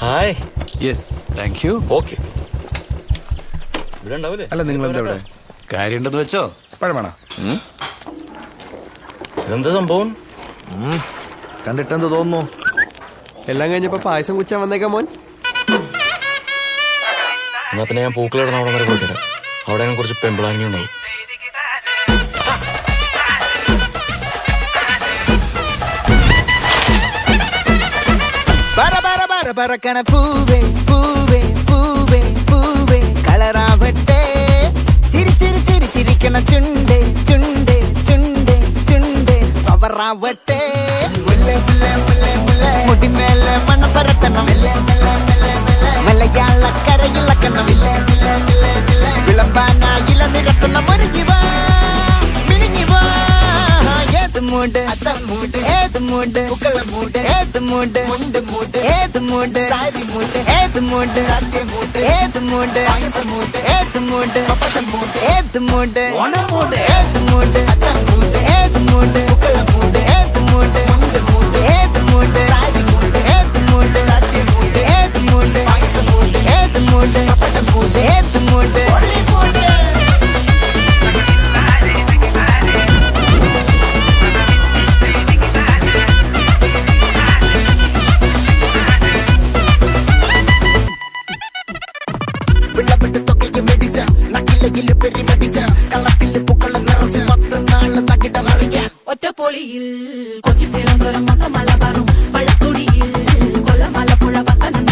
Hi yes thank you okay ഇവിടെ ഉണ്ടാവില്ലേ അല്ല നിങ്ങൾ എന്താ ഇവിടെ? കാര്യമുണ്ടെന്ന് വെച്ചോ? പഴമാണോ? ഇതെന്താ സംഭവം? കണ്ടിട്ടെന്ത് തോന്നുന്നു? എല്ലാം കഴിഞ്ഞപ്പോ പായസം കുച്ചാൻ വന്നേക്കാം മോൻ. എന്നാ പിന്നെ ഞാൻ പൂക്കളിടുന്ന അവിടെ വരെ പോയിട്ട് അവിടെ ഞാൻ കുറച്ച് പെമ്പിളാങ്ങി ഉണ്ടാവും பரபரக்கன பூவே பூவே பூவே பூவே. கலராவட்டே. சிரி சிரி சிரி சிரிக்கன சுண்டே சுண்டே சுண்டே சுண்டே. பவராவட்டே. மூடு அத்தான் மூடு ஏது மூடு புகழ மூடு ஏது மூடு முண்டு மூடு ஏது மூடு சாரி மூடு ஏது மூடு சத்திய மூடு ஏது மூடு அயச மூடு ஏது மூடு பப்பசம் மூடு ஏது மூடு ஒன மூடு ஏது மூடு அத்தான் மூடு ஏது மூடு புகழ மூடு ஏது மூடு முண்டு மூடு ஏது மூடு சாரி மூடு ஏது மூடு சத்திய மூடு ஏது மூடு அயச மூடு ஏது மூடு பப்பசம் மூடு ஏது மூடு ஒளி மூடு വെള്ളപ്പെട്ട് തൊക്കയ്ക്ക് മെടിച്ച. നക്കിലകിൽ പെരിമടിച്ച കൊച്ചി തിരുവനന്തപുരം മൊത്തം മലബാറും വള്ളത്തുടിയിൽ കൊല്ലമലപ്പുഴ പത്തനംതിട്ടയും കട്ടക്കൊരുമി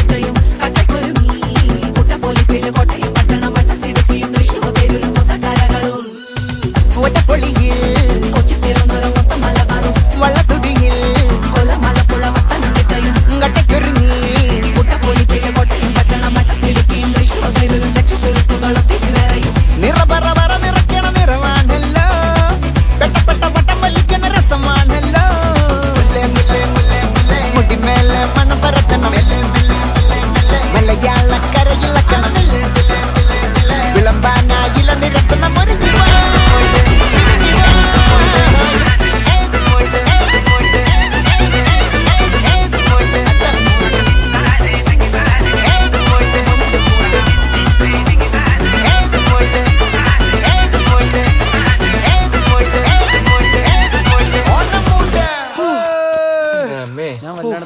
만원 받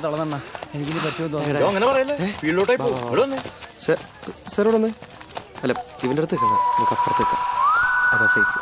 തളർന്ന എനിക്കിനി പറ്റുമോ തോന്നുന്നു അങ്ങനെ പറയല്ലേ പോകും സാർ ഇവിടെ അല്ല ഇവന്റെ അടുത്ത് നമുക്ക് അപ്പുറത്തേക്കാം. അതാ സേഫ്.